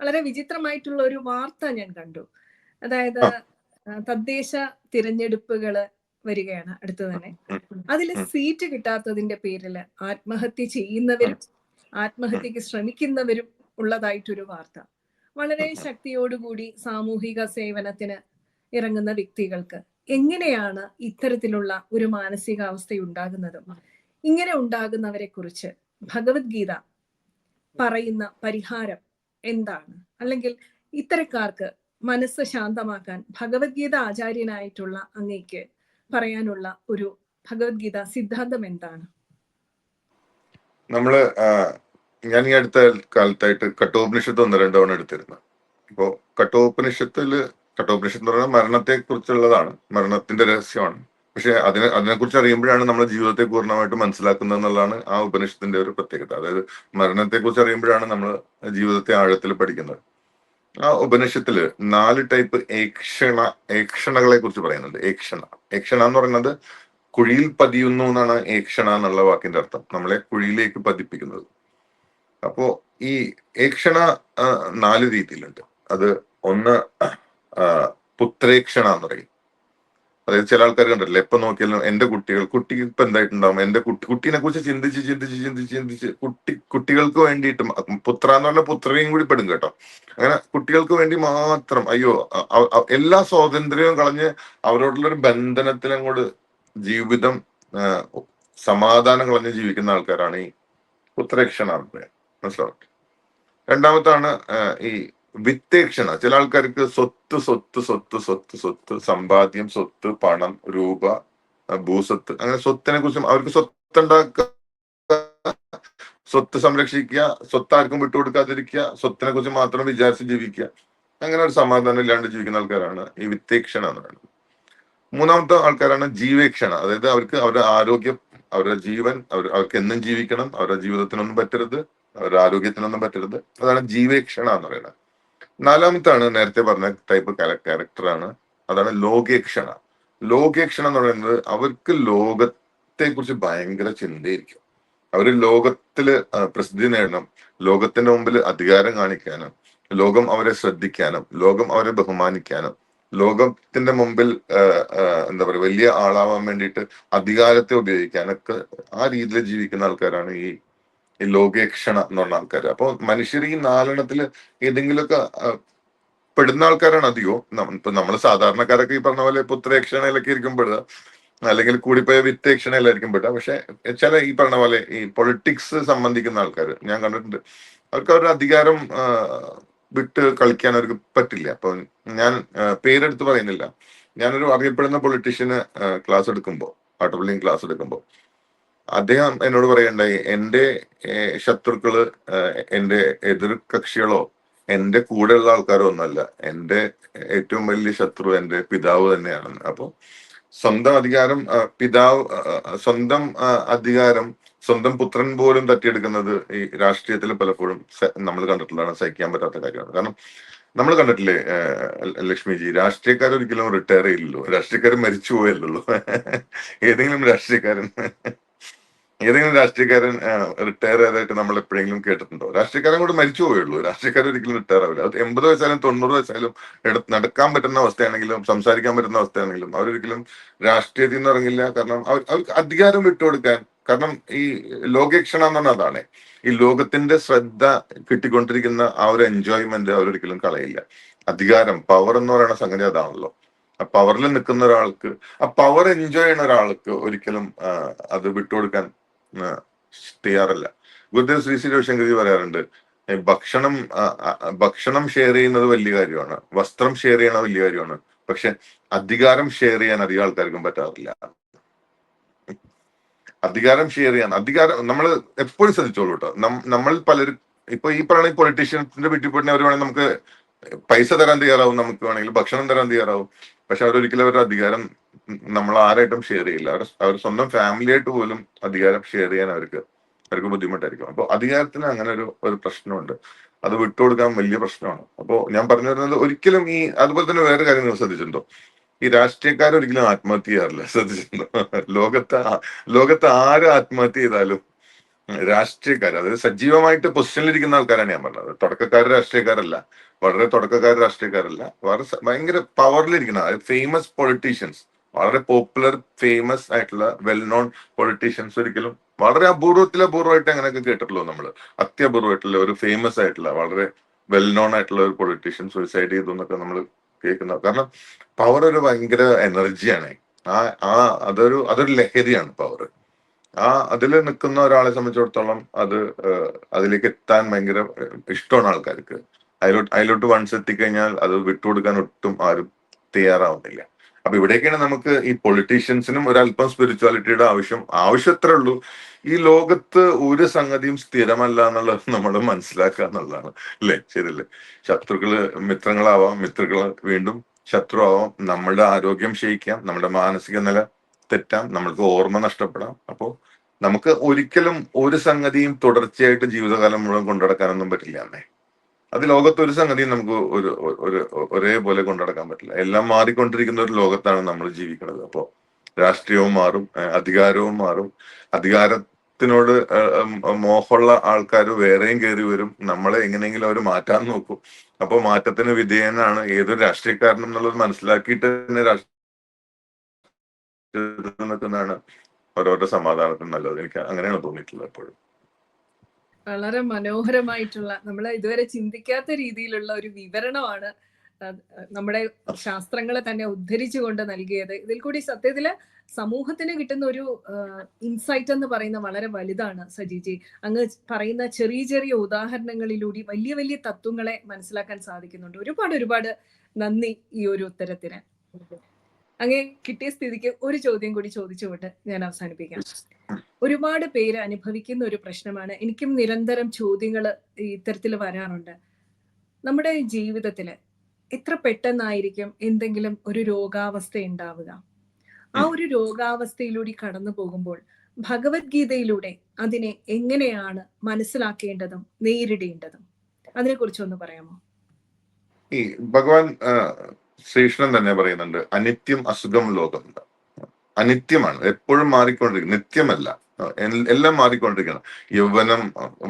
വളരെ വിചിത്രമായിട്ടുള്ള ഒരു വാർത്ത ഞാൻ കണ്ടു. അതായത് തദ്ദേശ തിരഞ്ഞെടുപ്പുകൾ വരികയാണ് അടുത്ത് തന്നെ. അതിൽ സീറ്റ് കിട്ടാത്തതിന്റെ പേരിൽ ആത്മഹത്യ ചെയ്യുന്നവരും ആത്മഹത്യക്ക് ശ്രമിക്കുന്നവരും ഉള്ളതായിട്ടൊരു വാർത്ത. വളരെ ശക്തിയോടുകൂടി സാമൂഹിക സേവനത്തിന് ഇറങ്ങുന്ന വ്യക്തികൾക്ക് എങ്ങനെയാണ് ഇത്തരത്തിലുള്ള ഒരു മാനസികാവസ്ഥ ഉണ്ടാകുന്നതും ഇങ്ങനെ ഉണ്ടാകുന്നവരെ കുറിച്ച് ഭഗവത്ഗീത പറയുന്ന പരിഹാരം എന്താണ്? അല്ലെങ്കിൽ ഇത്തരക്കാർക്ക് മനസ്സ് ശാന്തമാക്കാൻ ഭഗവത്ഗീത ആചാര്യനായിട്ടുള്ള അങ്ങേക്ക് പറയാനുള്ള ഒരു ഭഗവത്ഗീത സിദ്ധാന്തം എന്താണ്? നമ്മൾ ഞാൻ ഈ അടുത്ത കാലത്തായിട്ട് കട്ടോപനിഷത്ത് ഒന്ന് രണ്ട് തവണ എടുത്തിരുന്നു. അപ്പോ കട്ടോപനിഷത്തിൽ കട്ടോപനിഷത്ത് എന്ന് പറഞ്ഞാൽ മരണത്തെ കുറിച്ചുള്ളതാണ് മരണത്തിന്റെ രഹസ്യമാണ്. പക്ഷെ അതിനെ അതിനെക്കുറിച്ച് അറിയുമ്പോഴാണ് നമ്മൾ ജീവിതത്തെ പൂർണമായിട്ട് മനസ്സിലാക്കുന്നത് എന്നുള്ളതാണ് ആ ഉപനിഷത്തിന്റെ ഒരു പ്രത്യേകത. അതായത് മരണത്തെ കുറിച്ച് അറിയുമ്പോഴാണ് നമ്മൾ ജീവിതത്തെ ആഴത്തിൽ പഠിക്കുന്നത്. ആ ഉപനിഷത്തിൽ നാല് ടൈപ്പ് ഏക്ഷണ ഏക്ഷണകളെ കുറിച്ച് പറയുന്നുണ്ട്. ഏക്ഷണ. ഏക്ഷണ എന്ന് പറയുന്നത് കുഴിയിൽ പതിയുന്നു എന്നാണ് ഏക്ഷണ എന്നുള്ള വാക്കിന്റെ അർത്ഥം. നമ്മളെ കുഴിയിലേക്ക് പതിപ്പിക്കുന്നത്. അപ്പോ ഈ ഏക്ഷണ നാല് രീതിയിലുണ്ട്. അത് ഒന്ന് പുത്രേക്ഷണ എന്ന് പറയും. അതായത് ചില ആൾക്കാർ കണ്ടിട്ടില്ല എപ്പൊ നോക്കിയാലും എന്റെ കുട്ടികൾ കുട്ടിക്ക് ഇപ്പൊ എന്തായിട്ടുണ്ടാവും? എന്റെ കുട്ടി കുട്ടീനെ കുറിച്ച് ചിന്തിച്ച് ചിന്തിച്ച് ചിന്തിച്ച് ചിന്തിച്ച് കുട്ടി കുട്ടികൾക്ക് വേണ്ടിയിട്ട് പുത്ര എന്ന് പറഞ്ഞ പുത്രയും കൂടി പെടും കേട്ടോ. അങ്ങനെ കുട്ടികൾക്ക് വേണ്ടി മാത്രം അയ്യോ എല്ലാ സ്വാതന്ത്ര്യവും കളഞ്ഞ് അവരോടുള്ള ഒരു ബന്ധനത്തിൽ അങ്ങോട്ട് ജീവിതം സമാധാനം കളഞ്ഞ് ജീവിക്കുന്ന ആൾക്കാരാണ് ഈ പുത്രരക്ഷണ മനസ്സിലാവട്ടെ രണ്ടാമത്താണ് ഈ വിത്തേക്ഷണ. ചില ആൾക്കാർക്ക് സ്വത്ത് സ്വത്ത് സ്വത്ത് സ്വത്ത് സ്വത്ത് സമ്പാദ്യം സ്വത്ത് പണം രൂപ ഭൂസ്വത്ത് അങ്ങനെ സ്വത്തിനെ കുറിച്ചും അവർക്ക് സ്വത്ത് ഉണ്ടാക്കുക സ്വത്ത് സംരക്ഷിക്കുക സ്വത്ത് ആർക്കും വിട്ടുകൊടുക്കാതിരിക്കുക സ്വത്തിനെ കുറിച്ച് മാത്രം വിചാരിച്ച് ജീവിക്കുക. അങ്ങനെ ഒരു സമാധാനം ഇല്ലാണ്ട് ജീവിക്കുന്ന ആൾക്കാരാണ് ഈ വിത്തേക്ഷണ എന്ന് പറയുന്നത്. മൂന്നാമത്തെ ആൾക്കാരാണ് ജീവേക്ഷണ. അതായത് അവർക്ക് അവരുടെ ആരോഗ്യം അവരുടെ ജീവൻ അവർ അവർക്ക് എന്നും ജീവിക്കണം അവരുടെ ജീവിതത്തിനൊന്നും പറ്റരുത് അവരുടെ ആരോഗ്യത്തിനൊന്നും പറ്റരുത്. അതാണ് ജീവേക്ഷണ എന്ന് പറയുന്നത്. നാലാമത്താണ് നേരത്തെ പറഞ്ഞ ടൈപ്പ് ക്യാരക്ടറാണ് അതാണ് ലോകേക്ഷണ. ലോകേക്ഷണ എന്ന് പറയുന്നത് അവർക്ക് ലോകത്തെ കുറിച്ച് ഭയങ്കര ചിന്തയായിരിക്കും. അവർ ലോകത്തിൽ പ്രസിദ്ധി നേടണം. ലോകത്തിന്റെ മുമ്പിൽ അധികാരം കാണിക്കാനും ലോകം അവരെ ശ്രദ്ധിക്കാനും ലോകം അവരെ ബഹുമാനിക്കാനും ലോകത്തിന്റെ മുമ്പിൽ എന്താ പറയുക വലിയ ആളാവാൻ വേണ്ടിയിട്ട് അധികാരത്തെ ഉപയോഗിക്കാനൊക്കെ ആ രീതിയിൽ ജീവിക്കുന്ന ആൾക്കാരാണ് ഈ ഈ ലോകേക്ഷണ എന്ന് പറഞ്ഞ ആൾക്കാർ അപ്പോൾ മനുഷ്യർ ഈ നാലെണ്ണത്തിൽ ഏതെങ്കിലുമൊക്കെ പെടുന്ന ആൾക്കാരാണ് അധികവും. ഇപ്പൊ നമ്മൾ സാധാരണക്കാരൊക്കെ ഈ പറഞ്ഞ പോലെ പുത്രേക്ഷണയിലൊക്കെ ഇരിക്കും പെടുക. അല്ലെങ്കിൽ കൂടിപ്പോയ വിത്തേക്ഷണയിലായിരിക്കും പെടുക. പക്ഷെ ചില ഈ പറഞ്ഞ പോലെ ഈ പൊളിറ്റിക്സ് സംബന്ധിക്കുന്ന ആൾക്കാർ ഞാൻ കണ്ടിട്ടുണ്ട് അവർക്ക് അവരുടെ അധികാരം വിട്ട് കളിക്കാൻ അവർക്ക് പറ്റില്ല. അപ്പൊ ഞാൻ പേരെടുത്ത് പറയുന്നില്ല. ഞാനൊരു അറിയപ്പെടുന്ന പൊളിറ്റീഷ്യന് ക്ലാസ് എടുക്കുമ്പോൾ ആട്ടോപള്ളിയും ക്ലാസ് എടുക്കുമ്പോൾ അദ്ദേഹം എന്നോട് പറയണ്ടായി എന്റെ ശത്രുക്കൾ എന്റെ എതിർ കക്ഷികളോ എന്റെ കൂടെയുള്ള ആൾക്കാരോ ഒന്നല്ല എന്റെ ഏറ്റവും വലിയ ശത്രു എന്റെ പിതാവ് തന്നെയാണ്. അപ്പൊ സ്വന്തം അധികാരം പിതാവ് സ്വന്തം അധികാരം സ്വന്തം പുത്രൻ പോലും തട്ടിയെടുക്കുന്നത് ഈ രാഷ്ട്രീയത്തിൽ പലപ്പോഴും നമ്മൾ കണ്ടിട്ടുള്ളതാണ് സഹിക്കാൻ പറ്റാത്ത കാര്യമാണ്. കാരണം നമ്മൾ കണ്ടിട്ടില്ലേ ലക്ഷ്മിജി രാഷ്ട്രീയക്കാർ ഒരിക്കലും റിട്ടയർ ചെയ്യില്ലല്ലോ. രാഷ്ട്രീയക്കാർ മരിച്ചു പോയല്ലോ ഏതെങ്കിലും രാഷ്ട്രീയക്കാരൻ. ഏതെങ്കിലും രാഷ്ട്രീയക്കാരൻ റിട്ടയർ ചെയ്തായിട്ട് നമ്മൾ എപ്പോഴെങ്കിലും കേട്ടിട്ടുണ്ടോ? രാഷ്ട്രീയക്കാരൻ കൂടെ മരിച്ചു പോയുള്ളൂ. രാഷ്ട്രീയക്കാരൻ ഒരിക്കലും റിട്ടയർ ആവില്ല. അത് എൺപത് വയസ്സായാലും തൊണ്ണൂറ് വയസ്സായാലും നടക്കാൻ പറ്റുന്ന അവസ്ഥയാണെങ്കിലും സംസാരിക്കാൻ പറ്റുന്ന അവസ്ഥയാണെങ്കിലും അവരൊരിക്കലും രാഷ്ട്രീയത്തിൽ നിന്ന് ഇറങ്ങില്ല. കാരണം അവർ അവർക്ക് അധികാരം വിട്ടുകൊടുക്കാൻ കാരണം ഈ ലോകേക്ഷണം എന്ന് പറഞ്ഞാൽ അതാണ്. ഈ ലോകത്തിന്റെ ശ്രദ്ധ കിട്ടിക്കൊണ്ടിരിക്കുന്ന ആ ഒരു എൻജോയ്മെന്റ് അവരൊരിക്കലും കളയില്ല. അധികാരം പവർ എന്ന് പറയുന്ന സംഗതി അതാണല്ലോ. ആ പവറിൽ നിൽക്കുന്ന ഒരാൾക്ക് ആ പവർ എൻജോയ് ചെയ്യുന്ന ഒരാൾക്ക് ഒരിക്കലും അത് വിട്ടുകൊടുക്കാൻ തയ്യാറല്ല ഗുരുദേവ് ശ്രീ ശ്രീ രവിശങ്കർജി പറയാറുണ്ട് ഭക്ഷണം ഭക്ഷണം ഷെയർ ചെയ്യുന്നത് വലിയ കാര്യമാണ്. വസ്ത്രം ഷെയർ ചെയ്യണത് വലിയ കാര്യമാണ്. പക്ഷെ അധികാരം ഷെയർ ചെയ്യാൻ അധികം ആൾക്കാർക്കും പറ്റാറില്ല. അധികാരം ഷെയർ ചെയ്യാൻ അധികാരം നമ്മൾ എപ്പോഴും ശ്രദ്ധിച്ചോളൂ കേട്ടോ നമ്മൾ പലരും ഇപ്പൊ ഈ പറയുന്ന പൊളിറ്റീഷ്യൻസിന്റെ പോയിട്ട് അവർ വേണമെങ്കിൽ നമുക്ക് പൈസ തരാൻ തയ്യാറാവും നമുക്ക് വേണമെങ്കിൽ ഭക്ഷണം തരാൻ തയ്യാറാവും. പക്ഷെ അവരൊരിക്കലും അവരുടെ അധികാരം നമ്മൾ ആരായിട്ടും ഷെയർ ചെയ്യില്ല. അവർ അവർ സ്വന്തം ഫാമിലിയായിട്ട് പോലും അധികാരം ഷെയർ ചെയ്യാൻ അവർക്ക് അവർക്ക് ബുദ്ധിമുട്ടായിരിക്കും. അപ്പോൾ അധികാരത്തിന് അങ്ങനെ ഒരു ഒരു പ്രശ്നമുണ്ട്. അത് വിട്ടുകൊടുക്കാൻ വലിയ പ്രശ്നമാണ്. അപ്പോൾ ഞാൻ പറഞ്ഞു വരുന്നത് ഒരിക്കലും ഈ അതുപോലെ തന്നെ വേറെ കാര്യങ്ങൾ ശ്രദ്ധിച്ചിട്ടുണ്ടോ? ഈ രാഷ്ട്രീയക്കാർ ഒരിക്കലും ആത്മഹത്യ ചെയ്യാറില്ല. ശ്രദ്ധിച്ചിട്ടുണ്ടോ? ലോകത്ത് ലോകത്ത് ആര് ആത്മഹത്യ ചെയ്താലും രാഷ്ട്രീയക്കാർ അതായത് സജീവമായിട്ട് പൊസിഷനിലിരിക്കുന്ന ആൾക്കാരാണ് ഞാൻ പറഞ്ഞത്. തുടക്കക്കാർ രാഷ്ട്രീയക്കാരല്ല. വളരെ തുടക്കക്കാർ രാഷ്ട്രീയക്കാരല്ല. വളരെ ഭയങ്കര പവറിലിരിക്കുന്ന ഫേമസ് പൊളിറ്റീഷ്യൻസ് വളരെ പോപ്പുലർ ഫേമസ് ആയിട്ടുള്ള വെൽ നോൺ പൊളിറ്റീഷ്യൻസ് ഒരിക്കലും വളരെ അപൂർവത്തിൽ അപൂർവമായിട്ട് അങ്ങനെയൊക്കെ കേട്ടിട്ടുള്ളൂ നമ്മൾ അത്യപൂർവമായിട്ടുള്ള ഒരു ഫേമസ് ആയിട്ടുള്ള വളരെ വെൽ നോൺ ആയിട്ടുള്ള ഒരു പൊളിറ്റീഷ്യൻ സൂയിസൈഡ് ചെയ്തു എന്നൊക്കെ നമ്മൾ കേൾക്കുന്ന കാരണം പവർ ഒരു ഭയങ്കര എനർജിയാണ് ആ ആ അതൊരു അതൊരു ലഹരിയാണ് പവർ ആ അതിൽ നിൽക്കുന്ന ഒരാളെ സംബന്ധിച്ചിടത്തോളം അത് അതിലേക്ക് എത്താൻ ഭയങ്കര ഇഷ്ടമാണ് ആൾക്കാർക്ക്. അതിലോട്ട് അതിലോട്ട് വൺസ് എത്തിക്കഴിഞ്ഞാൽ അത് വിട്ടുകൊടുക്കാൻ ഒട്ടും ആരും തയ്യാറാവുന്നില്ല. അപ്പൊ ഇവിടേക്കാണ് നമുക്ക് ഈ പൊളിറ്റീഷ്യൻസിനും ഒരല്പം സ്പിരിച്വാലിറ്റിയുടെ ആവശ്യം. ആവശ്യത്രേ ഉള്ളൂ. ഈ ലോകത്ത് ഒരു സംഗതിയും സ്ഥിരമല്ല എന്നുള്ളത് നമ്മൾ മനസ്സിലാക്കുക എന്നുള്ളതാണ്. അല്ലേ? ശരിയല്ലേ? ശത്രുക്കൾ മിത്രങ്ങളാവാം. മിത്രങ്ങൾ വീണ്ടും ശത്രു ആവാം നമ്മളുടെ ആരോഗ്യം ക്ഷയിക്കാം. നമ്മുടെ മാനസിക നില തെറ്റാം. നമ്മൾക്ക് ഓർമ്മ നഷ്ടപ്പെടാം. അപ്പോ നമുക്ക് ഒരിക്കലും ഒരു സംഗതിയും തുടർച്ചയായിട്ട് ജീവിതകാലം മുഴുവൻ കൊണ്ടുനടക്കാനൊന്നും പറ്റില്ല അമ്മേ അത് ലോകത്ത് ഒരു സംഗതിയും നമുക്ക് ഒരു ഒരു ഒരേപോലെ കൊണ്ടുനടക്കാൻ പറ്റില്ല. എല്ലാം മാറിക്കൊണ്ടിരിക്കുന്ന ഒരു ലോകത്താണ് നമ്മൾ ജീവിക്കുന്നത്. അപ്പോ രാഷ്ട്രീയവും മാറും അധികാരവും മാറും. അധികാരത്തിനോട് മോഹമുള്ള ആൾക്കാർ വേറെയും കയറി വരും. നമ്മളെ എങ്ങനെയെങ്കിലും അവർ മാറ്റാൻ നോക്കും. അപ്പോൾ മാറ്റത്തിന് വിധേയനാണ് ഏതൊരു രാഷ്ട്രീയക്കാരനും എന്നുള്ളത് മനസ്സിലാക്കിയിട്ട് തന്നെ രാഷ്ട്രീയ നിൽക്കുന്നതാണ് ഓരോരുടെ സമാധാനത്തിന് നല്ലത്. എനിക്ക് അങ്ങനെയാണ് തോന്നിയിട്ടുള്ളത് എപ്പോഴും. വളരെ മനോഹരമായിട്ടുള്ള നമ്മൾ ഇതുവരെ ചിന്തിക്കാത്ത രീതിയിലുള്ള ഒരു വിവരണമാണ് നമ്മുടെ ശാസ്ത്രങ്ങളെ തന്നെ ഉദ്ധരിച്ചുകൊണ്ട് നൽകിയത്. ഇതിൽ കൂടി സത്യത്തിൽ സമൂഹത്തിന് കിട്ടുന്ന ഒരു ഇൻസൈറ്റ് എന്ന് പറയുന്ന വളരെ വലുതാണ് സജിജി അങ്ങ് പറയുന്ന ചെറിയ ചെറിയ ഉദാഹരണങ്ങളിലൂടെ വലിയ വലിയ തത്വങ്ങളെ മനസ്സിലാക്കാൻ സാധിക്കുന്നുണ്ട്. ഒരുപാട് ഒരുപാട് നന്ദി ഈ ഒരു ഉത്തരത്തിന്. അങ്ങേ കിട്ടിയ സ്ഥിതിക്ക് ഒരു ചോദ്യം കൂടി ചോദിച്ചുകൊണ്ട് ഞാൻ അവസാനിപ്പിക്കാം. ഒരുപാട് പേര് അനുഭവിക്കുന്ന ഒരു പ്രശ്നമാണ്. എനിക്കും നിരന്തരം ചോദ്യങ്ങൾ ഇത്തരത്തിൽ വരാറുണ്ട്. നമ്മുടെ ജീവിതത്തിൽ എത്ര പെട്ടെന്നായിരിക്കും എന്തെങ്കിലും ഒരു രോഗാവസ്ഥ ഉണ്ടാവുക? ആ ഒരു രോഗാവസ്ഥയിലൂടെ കടന്നു പോകുമ്പോൾ ഭഗവത്ഗീതയിലൂടെ അതിനെ എങ്ങനെയാണ് മനസ്സിലാക്കേണ്ടതും നേരിടേണ്ടതും? അതിനെക്കുറിച്ച് ഒന്ന് പറയാമോ? ഈ ഭഗവാൻ ശ്രീകൃഷ്ണൻ തന്നെ പറയുന്നുണ്ട് അനിത്യം അസുഖം ലോകം അനിത്യമാണ് എപ്പോഴും മാറിക്കൊണ്ടിരിക്കും നിത്യമല്ല. എല്ലാം മാറിക്കൊണ്ടിരിക്കണം. യൗവനം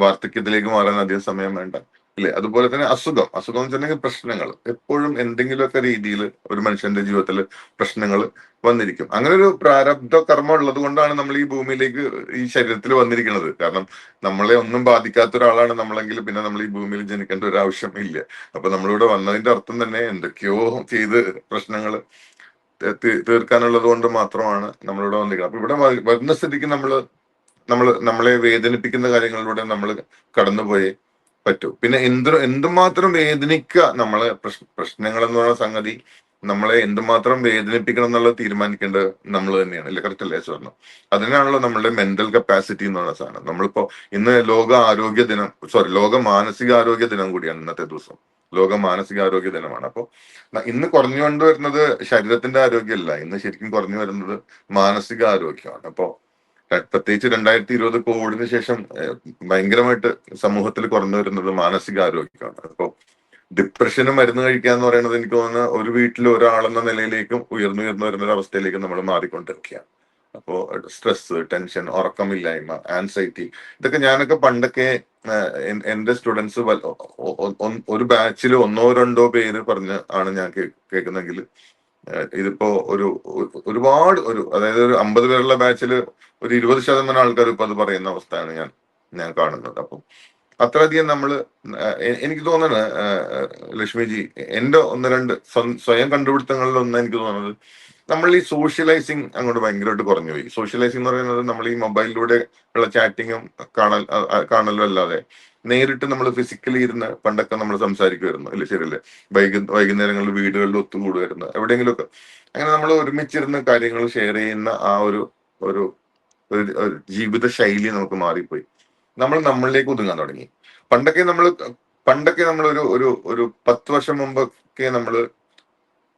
വാർദ്ധക്യത്തിലേക്ക് മാറാൻ അധികം സമയം വേണ്ട. അല്ലെ അതുപോലെ തന്നെ അസുഖം. അസുഖം എന്ന് വെച്ചിട്ടുണ്ടെങ്കിൽ പ്രശ്നങ്ങൾ. എപ്പോഴും എന്തെങ്കിലുമൊക്കെ രീതിയിൽ ഒരു മനുഷ്യന്റെ ജീവിതത്തിൽ പ്രശ്നങ്ങൾ വന്നിരിക്കും. അങ്ങനെ ഒരു പ്രാരബ്ധ കർമ്മം ഉള്ളത് കൊണ്ടാണ് നമ്മൾ ഈ ഭൂമിയിലേക്ക് ഈ ശരീരത്തിൽ വന്നിരിക്കുന്നത്. കാരണം നമ്മളെ ഒന്നും ബാധിക്കാത്ത ഒരാളാണ് നമ്മളെങ്കിൽ പിന്നെ നമ്മൾ ഈ ഭൂമിയിൽ ജനിക്കേണ്ട ഒരു ആവശ്യം ഇല്ല. അപ്പൊ നമ്മളിവിടെ വന്നതിന്റെ അർത്ഥം തന്നെ എന്തൊക്കെയോ ചെയ്ത് പ്രശ്നങ്ങൾ തീർക്കാനുള്ളത് കൊണ്ട് മാത്രമാണ് നമ്മളിവിടെ വന്നിരിക്കുന്നത്. അപ്പൊ ഇവിടെ വരുന്ന സ്ഥിതിക്ക് നമ്മൾ നമ്മൾ നമ്മളെ വേദനിപ്പിക്കുന്ന കാര്യങ്ങളിലൂടെ നമ്മൾ കടന്നുപോയേ പറ്റൂ. പിന്നെ എന്ത് എന്തുമാത്രം വേദനിക്കുക നമ്മളെ പ്രശ്- പ്രശ്നങ്ങൾ എന്ന് പറയുന്ന സംഗതി നമ്മളെ എന്തുമാത്രം വേദനിപ്പിക്കണം എന്നുള്ളത് തീരുമാനിക്കേണ്ടത് നമ്മൾ തന്നെയാണ്. അല്ലെ? കറക്റ്റ് അല്ലേ സ്വർണം അതിനാണല്ലോ നമ്മളുടെ മെന്റൽ കപ്പാസിറ്റി എന്ന് പറയുന്ന സാധനം. നമ്മളിപ്പോ ഇന്ന് ലോക ആരോഗ്യ ദിനം സോറി ലോക മാനസിക ആരോഗ്യ ദിനം കൂടിയാണ് ഇന്നത്തെ ദിവസം. ലോക മാനസിക ആരോഗ്യ ദിനമാണ്. അപ്പോ ഇന്ന് കുറഞ്ഞു കൊണ്ടുവരുന്നത് ശരീരത്തിന്റെ ആരോഗ്യമല്ല. ഇന്ന് ശരിക്കും കുറഞ്ഞു വരുന്നത് മാനസിക ആരോഗ്യമാണ്. അപ്പോ ര- പ്രത്യേകിച്ച് രണ്ടായിരത്തി ഇരുപത് കോവിഡിന് ശേഷം ഭയങ്കരമായിട്ട് സമൂഹത്തിൽ കുറഞ്ഞു വരുന്നത് മാനസിക ആരോഗ്യമാണ് അപ്പോൾ ഡിപ്രഷന് മരുന്ന് കഴിക്കുക എന്ന് പറയുന്നത് എനിക്ക് തോന്നുന്ന ഒരു വീട്ടിൽ ഒരാളെന്ന നിലയിലേക്കും ഉയർന്നു ഉയർന്നു വരുന്ന ഒരു അവസ്ഥയിലേക്ക് നമ്മൾ മാറിക്കൊണ്ടിരിക്കുകയാണ്. അപ്പോ സ്ട്രെസ് ടെൻഷൻ ഉറക്കമില്ലായ്മ ആൻസൈറ്റി ഇതൊക്കെ ഞാനൊക്കെ പണ്ടൊക്കെ എന്റെ സ്റ്റുഡൻസ് ഒരു ബാച്ചിൽ ഒന്നോ രണ്ടോ പേര് പറഞ്ഞ് ആണ് ഞാൻ കേൾക്കുന്നെങ്കിൽ ഇതിപ്പോ ഒരു ഒരു- ഒരുപാട് ഒരു അതായത് ഒരു അമ്പത് പേരുള്ള ബാച്ചിൽ ഒരു ഇരുപത് ശതമാനം ആൾക്കാർ ഇപ്പൊ അത് പറയുന്ന അവസ്ഥയാണ് ഞാൻ ഞാൻ കാണുന്നത്. അപ്പം അത്രയധികം നമ്മൾ എനിക്ക് തോന്നുന്നത് ലക്ഷ്മിജി എന്റെ ഒന്ന് രണ്ട് സ്വയം കണ്ടുപിടുത്തങ്ങളിൽ ഒന്ന് എനിക്ക് തോന്നുന്നത് നമ്മൾ ഈ സോഷ്യലൈസിങ് അങ്ങോട്ട് ഭയങ്കരമായിട്ട് കുറഞ്ഞു പോയി. സോഷ്യലൈസിങ് എന്ന് പറയുന്നത് നമ്മൾ ഈ മൊബൈലിലൂടെ ഉള്ള ചാറ്റിങ്ങും കാണൽ കാണലും അല്ലാതെ നേരിട്ട് നമ്മൾ ഫിസിക്കലി ഇരുന്ന് പണ്ടൊക്കെ നമ്മൾ സംസാരിക്കുമായിരുന്നു അല്ലേ ശരിയല്ലേ? വൈകു വൈകുന്നേരങ്ങളിൽ വീടുകളിൽ ഒത്തുകൂടുമായിരുന്നു എവിടെയെങ്കിലുമൊക്കെ. അങ്ങനെ നമ്മൾ ഒരുമിച്ചിരുന്ന് കാര്യങ്ങൾ ഷെയർ ചെയ്യുന്ന ആ ഒരു ഒരു ജീവിത ശൈലി നമുക്ക് മാറിപ്പോയി. നമ്മൾ നമ്മളിലേക്ക് ഒതുങ്ങാൻ തുടങ്ങി. പണ്ടൊക്കെ നമ്മൾ പണ്ടൊക്കെ നമ്മൾ ഒരു ഒരു ഒരു പത്ത് വർഷം മുമ്പൊക്കെ നമ്മൾ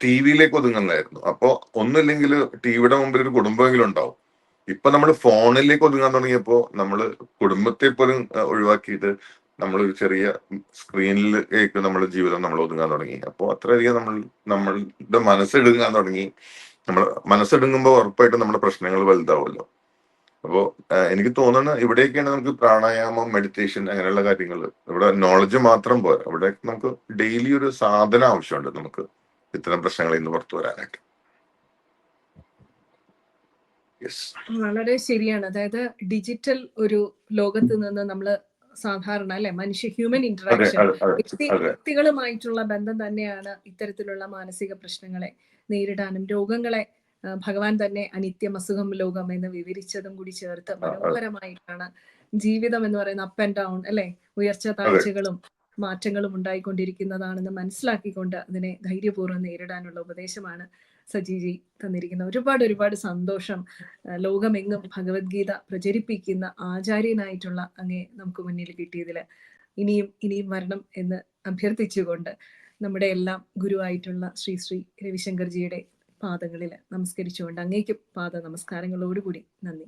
ടി വിയിലേക്ക് ഒതുങ്ങുന്നതായിരുന്നു. അപ്പോ ഒന്നുമില്ലെങ്കിൽ ടിവിയുടെ മുമ്പിൽ ഒരു കുടുംബമെങ്കിലും ഉണ്ടാവും. ഇപ്പൊ നമ്മൾ ഫോണിലേക്ക് ഒതുങ്ങാൻ തുടങ്ങിയപ്പോ നമ്മൾ കുടുംബത്തെ പോലും ഒഴിവാക്കിയിട്ട് നമ്മൾ ഒരു ചെറിയ സ്ക്രീനിലേക്ക് നമ്മുടെ ജീവിതം നമ്മൾ ഒതുങ്ങാൻ തുടങ്ങി. അപ്പോൾ അത്രയധികം നമ്മൾ നമ്മളുടെ മനസ്സിടുങ്ങാൻ തുടങ്ങി. നമ്മൾ മനസ്സിടുങ്ങുമ്പോൾ ഉറപ്പായിട്ടും നമ്മുടെ പ്രശ്നങ്ങൾ വലുതാവുമല്ലോ. അപ്പോ എനിക്ക് തോന്നുന്നു ഇവിടെയൊക്കെയാണ് നമുക്ക് പ്രാണായാമം മെഡിറ്റേഷൻ അങ്ങനെയുള്ള കാര്യങ്ങൾ ഇവിടെ നോളജ് മാത്രം പോരാ. ഇവിടെ നമുക്ക് ഡെയിലി ഒരു സാധനം ആവശ്യമുണ്ട് നമുക്ക് ഇത്തരം പ്രശ്നങ്ങളിൽ നിന്ന് പുറത്തു വരാനായിട്ട്. വളരെ ശരിയാണ്. അതായത് ഡിജിറ്റൽ ഒരു ലോകത്ത് നിന്ന് നമ്മൾ സാധാരണ അല്ലെ മനുഷ്യ ഹ്യൂമൻ ഇന്ററാക്ഷൻ വ്യക്തി വ്യക്തികളുമായിട്ടുള്ള ബന്ധം തന്നെയാണ് ഇത്തരത്തിലുള്ള മാനസിക പ്രശ്നങ്ങളെ നേരിടാനും രോഗങ്ങളെ ഭഗവാൻ തന്നെ അനിത്യം അസുഖം ലോകം എന്ന് വിവരിച്ചതും കൂടി ചേർത്ത് മനോഹരമായിട്ടാണ് ജീവിതം എന്ന് പറയുന്ന അപ്പ് ആൻഡ് ഡൗൺ അല്ലെ ഉയർച്ച താഴ്ചകളും മാറ്റങ്ങളും ഉണ്ടായിക്കൊണ്ടിരിക്കുന്നതാണെന്ന് മനസ്സിലാക്കിക്കൊണ്ട് അതിനെ ധൈര്യപൂർവം നേരിടാനുള്ള ഉപദേശമാണ് സജീജി തന്നിരിക്കുന്ന ഒരുപാട് ഒരുപാട് സന്തോഷം. ലോകമെങ്ങും ഭഗവത്ഗീത പ്രചരിപ്പിക്കുന്ന ആചാര്യനായിട്ടുള്ള അങ്ങേ നമുക്ക് മുന്നിൽ കിട്ടിയതിൽ ഇനിയും ഇനിയും വരണം എന്ന് അഭ്യർത്ഥിച്ചുകൊണ്ട് നമ്മുടെ എല്ലാം ഗുരുവായിട്ടുള്ള ശ്രീ ശ്രീ രവിശങ്കർജിയുടെ പാദങ്ങളിൽ നമസ്കരിച്ചുകൊണ്ട് അങ്ങേക്കും പാദ നമസ്കാരങ്ങളോടുകൂടി നന്ദി.